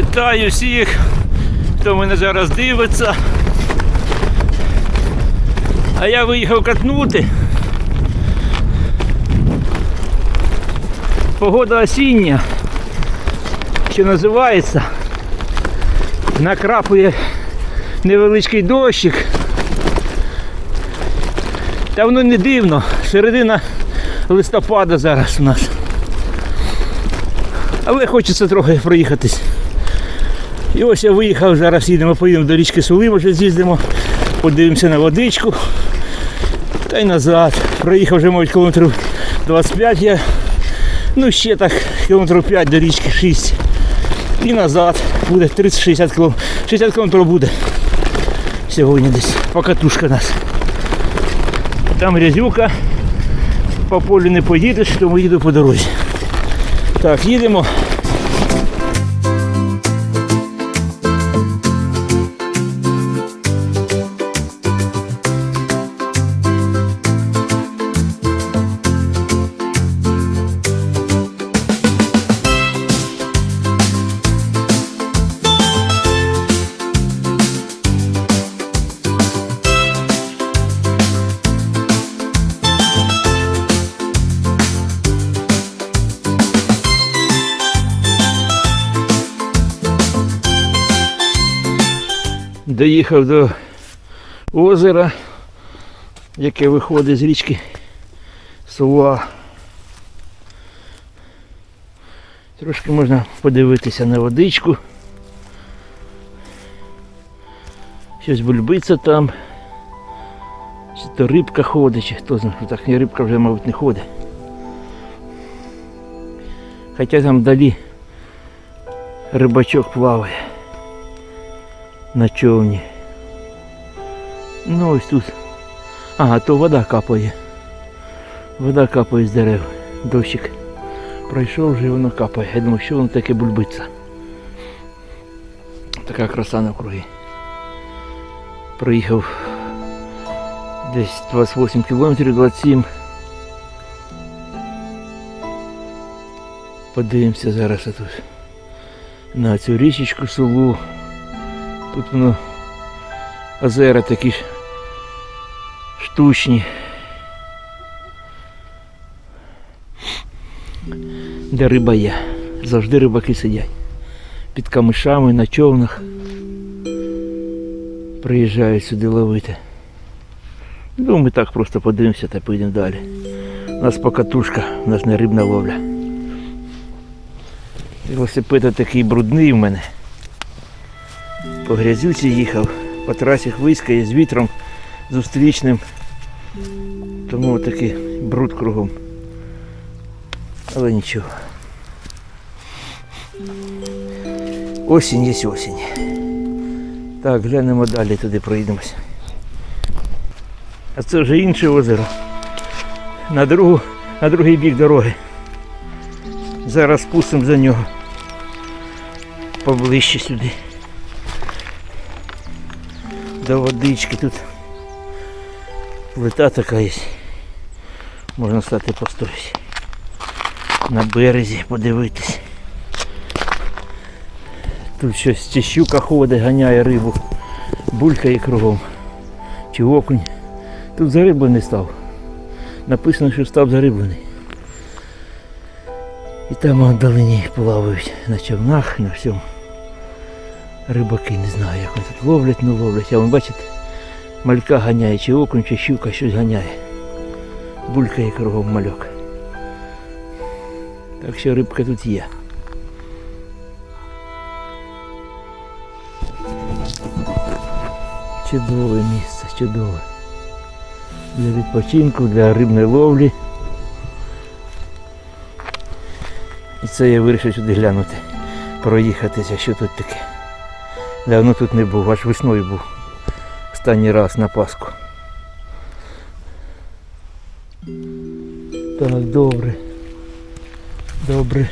Вітаю всіх, хто мене зараз дивиться. А я виїхав катнути. Погода осіння, що називається. Накрапує невеличкий дощик. Та воно не дивно. Середина листопада зараз у нас. Але хочеться трохи проїхатись. І ось я виїхав, зараз їдемо, поїдемо до річки Сули, може з'їздимо, подивимося на водичку. Та й назад. Проїхав вже, мабуть, кілометрів 25 я. Ну ще так, кілометрів 5 до річки 6. І назад. Буде 30-60 км. 60 км буде. Сьогодні десь. Покатушка нас. Там грязюка. По полю не поїдеш, тому їду по дорозі. Так, їдемо. Доїхав до озера, яке виходить з річки Сула. Трошки можна подивитися на водичку. Щось бульбиться там. Чи то рибка ходить, чи хто знає, так і рибка вже, мабуть, не ходить. Хоча там вдалі рибачок плаває на човні. Ну ось тут. Ага, то вода капає. Вода капає з дерев. Дощик пройшов вже воно капає. Я думаю, що воно таке бульбиться. Така краса навкруги. Проїхав десь 28 кілометрів, 27. Подивимося зараз тут на цю річечку сулу. Тут воно озера такі ж штучні. Де риба є. Завжди рибаки сидять. Під камишами, на човнах. Приїжджають сюди ловити. Ну, ми так просто подивимося та поїдемо далі. У нас покатушка, у нас не рибна ловля. Велосипед такий брудний в мене по грязюці їхав, по трасі хвиськає з вітром зустрічним. Тому такий бруд кругом. Але нічого. Осінь є осінь. Так, глянемо далі, туди проїдемося. А це вже інше озеро. На, другу, на другий бік дороги. Зараз спустимо за нього поближче сюди до водички тут плита така є. Можна стати постояти. На березі подивитись. Тут щось чи щука ходить, ганяє рибу, булькає кругом. Чи окунь. Тут зариблений став. Написано, що став зариблений. І там вдалині плавають на човнах, на всьому. Рибаки не знаю, як вони тут ловлять, не ловлять. А вон бачите, малька ганяє, чи окунь, чи щука щось ганяє. Булькає кругом мальок. Так що рибка тут є. Чудове місце, чудове. Для відпочинку, для рибної ловлі. І це я вирішив сюди глянути, проїхатися, що тут таке. Давно тут не був, аж весною був. Останній раз на Пасху. Так, добре. Добре.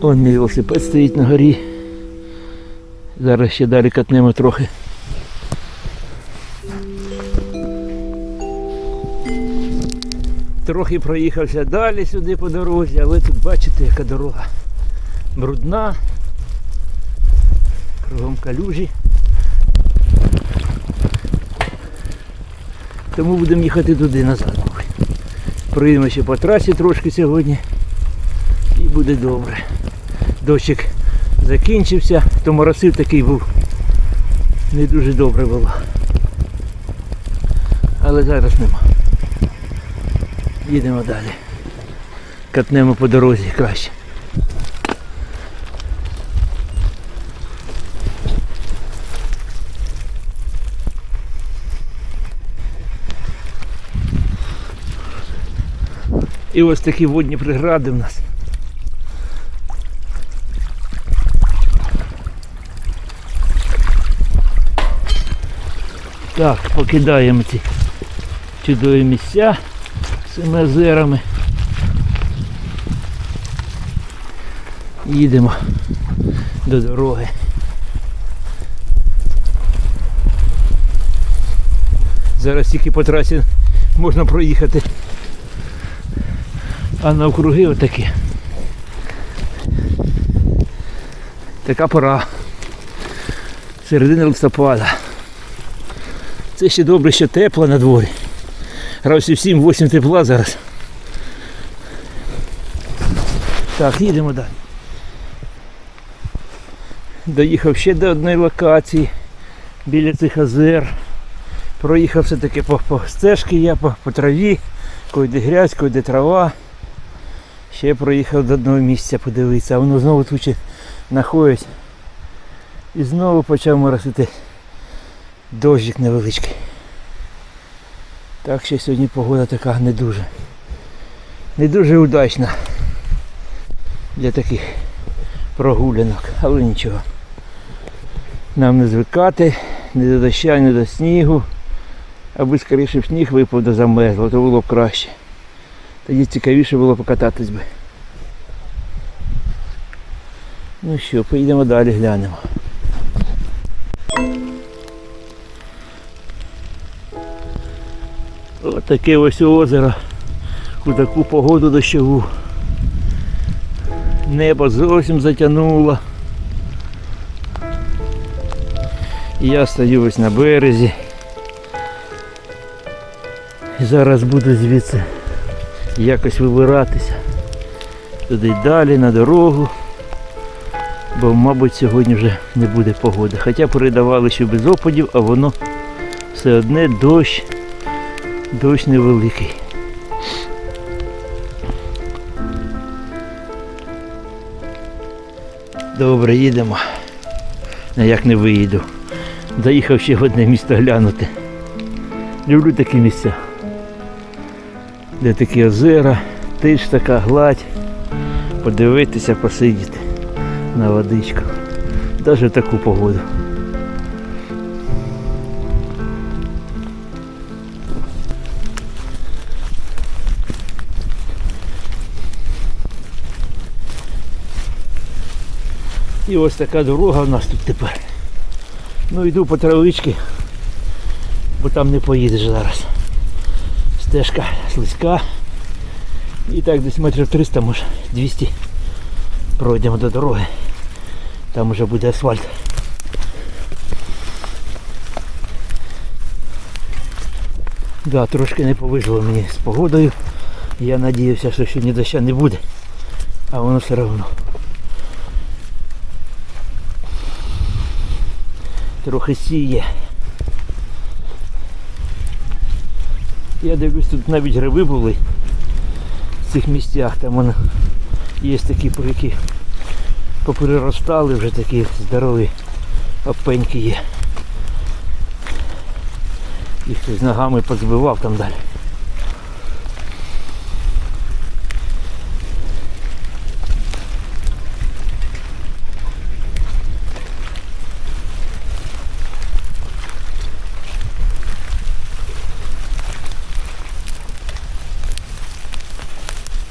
Вон мій велосипед стоїть на горі. Зараз ще далі катнемо трохи. Трохи проїхався далі сюди по дорозі, але тут бачите, яка дорога брудна. Кругом калюжі. Тому будемо їхати туди назад. Проїдемо ще по трасі трошки сьогодні. І буде добре. Дощик закінчився, то моросив такий був. Не дуже добре було. Але зараз нема. Їдемо далі. Катнемо по дорозі краще. І ось такі водні прегради в нас. Так, покидаємо ці чудові місця з цими озерами. Їдемо до дороги. Зараз тільки по трасі можна проїхати. А навкруги отакі. Така пора. Середина листопада. Це ще добре, що тепло на дворі. Градусів 7-8 тепла зараз. Так, їдемо далі. Доїхав ще до одної локації біля цих озер. Проїхав все-таки по, по стежці я, по, по траві, койде грязь, койде трава. Ще проїхав до одного місця подивитися, а воно знову тучі знаходить. І знову почав моросити дощик невеличкий. Так що сьогодні погода така не дуже. Не дуже удачна для таких прогулянок, але нічого. Нам не звикати ні до доща, ні до снігу. Аби скоріше сніг випав до замерзло, то було б краще. Тоді цікавіше було покататись би. Ну що, поїдемо далі глянемо. Ось таке ось озеро у таку погоду дощову. Небо зовсім затягнуло. Я стою ось на березі. І зараз буду звідси якось вибиратися. Туди далі на дорогу. Бо, мабуть, сьогодні вже не буде погоди. Хоча передавали, що без опадів, а воно все одне дощ. Дощ невеликий. Добре, їдемо. А як не виїду. Доїхав ще в одне місто глянути. Люблю такі місця. Де такі озера, тиш така гладь. Подивитися, посидіти на водичку. Навіть в таку погоду. І ось така дорога у нас тут тепер. Ну йду по травички, бо там не поїдеш зараз. Стежка слизька. І так десь метрів 300, може 200 пройдемо до дороги. Там вже буде асфальт. Да, трошки не повезло мені з погодою. Я надіявся, що сьогодні доща не буде, а воно все одно. Трохи сіє. Я дивлюсь, тут навіть гриби були в цих місцях. Там воно є такі, які попереростали вже такі здорові опеньки є. Їх хтось ногами позбивав там далі.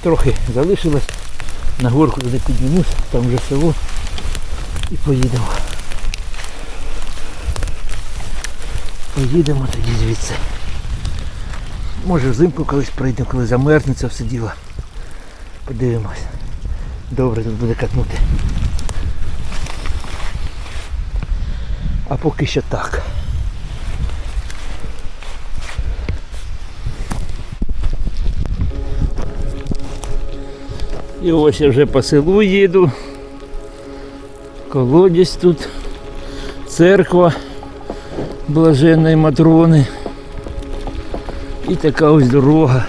Трохи залишилось. На горку туди піднімусь, там вже село і поїдемо. Поїдемо тоді звідси. Може взимку колись прийдемо, коли замерзнеться все діло. Подивимось. Добре тут буде катнути. А поки що так. І ось я вже по селу їду. Колодязь тут, церква блаженної Матрони. І така ось дорога.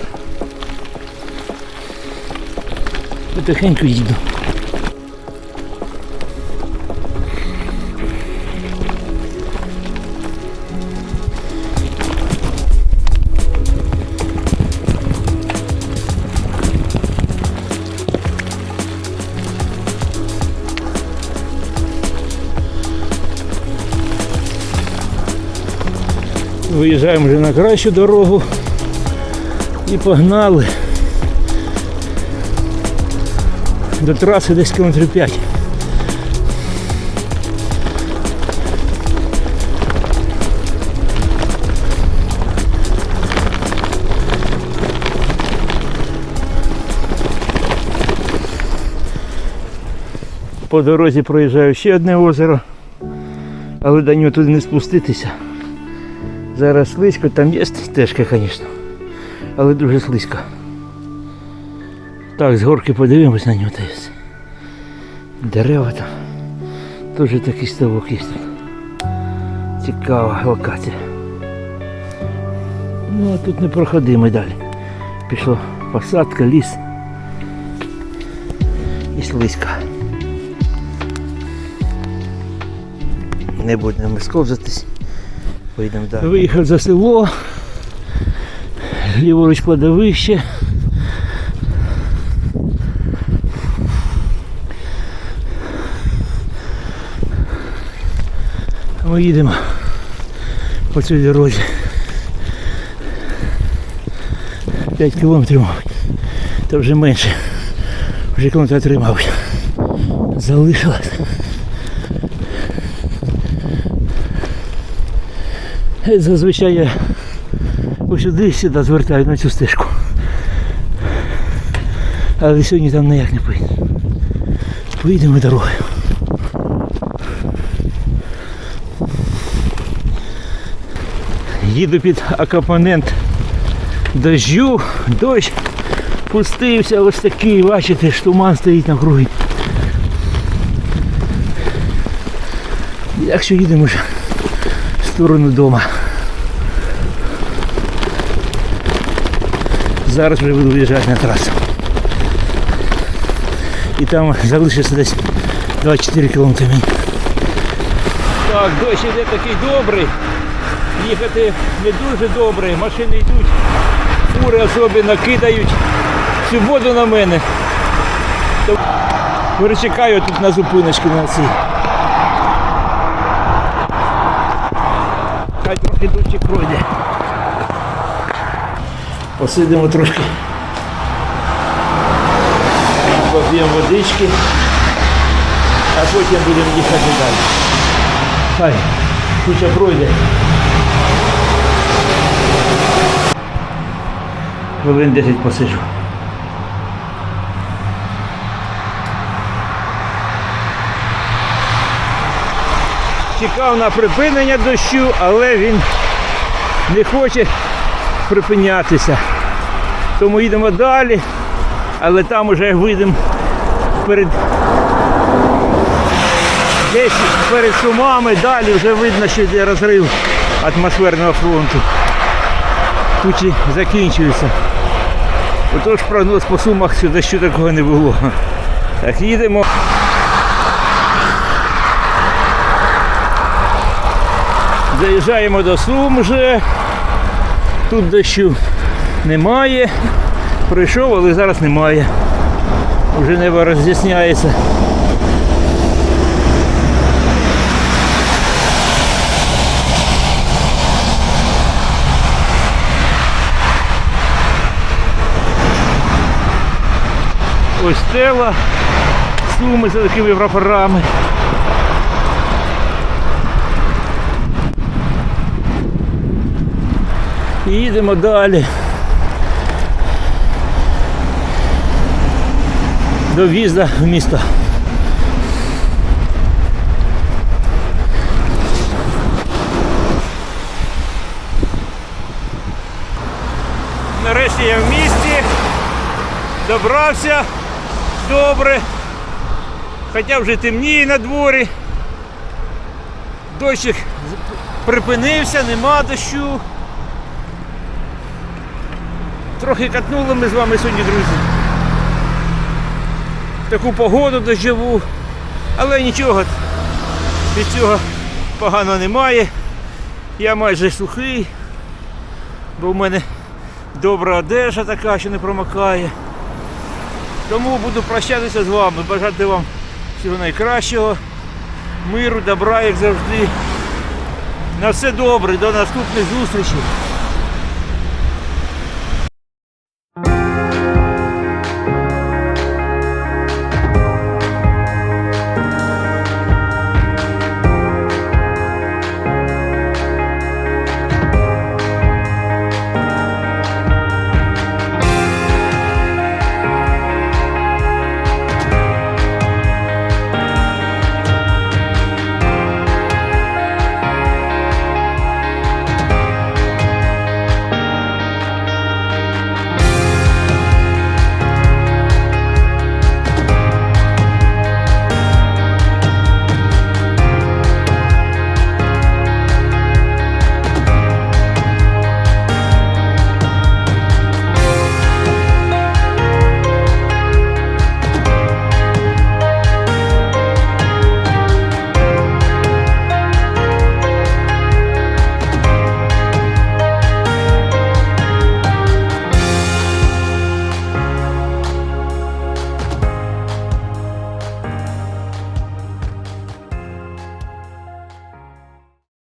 Потихеньку їду. Виїжджаємо вже на кращу дорогу і погнали. До траси десь кілометрів 5. По дорозі проїжджаю ще одне озеро, але до нього туди не спуститися. Зараз слизько, там є стежка, звісно, але дуже слизько. Так, з горки подивимось на нього десь. Дерева там. Теж такий ставок є. Цікава локація. Ну а тут не проходимо далі. Пішла посадка, ліс. І слизько. Не будемо сковзатись. Поїдемо далі. Виїхав за село. Ліворуч кладовище. Ми їдемо по цій дорозі. 5 кілометрів. Та вже менше. Вже кілометр три, мабуть. Залишилось. Зазвичай я ось сюди сюди звертаю на цю стежку. Але сьогодні там ніяк не поїду. Поїдемо дорогою. Їду під акомпанент дощу, дощ пустився ось такий, бачите, ж туман стоїть на кругі. Якщо їдемо вже сторону дома. Зараз вже буду виїжджати на трасу. І там залишиться десь 24 кілометри. Так, дощ іде такий добрий. Їхати не дуже добре, машини йдуть, фури особливо кидають всю воду на мене. Перечекаю тут на зупиночку на цій. Хай трохи дощик пройде. Посидимо трошки. Поп'ємо водички, а потім будемо їхати далі. Хай куча пройде. Хвилин 10 посиджу. Чекав на припинення дощу, але він не хоче припинятися. Тому їдемо далі, але там уже вийдемо перед десь перед сумами, далі вже видно, що йде розрив атмосферного фронту. Тучі закінчуються. Отож прогноз по сумах що дощу такого не було. Так, їдемо. Заїжджаємо до Сум вже. Тут дощу немає. Прийшов, але зараз немає. Вже небо роз'ясняється. Ось стела, суми за такими прапорами. І їдемо далі. До в'їзда в місто. Нарешті я в місті, добрався добре, хоча вже темніє на дворі, дощик припинився, нема дощу. Трохи катнули ми з вами сьогодні, друзі. Таку погоду дощову. Але нічого, від цього погано немає. Я майже сухий, бо в мене добра одежа така, що не промокає. Тому буду прощатися з вами, бажати вам всього найкращого, миру, добра, як завжди. На все добре, до наступних зустрічей.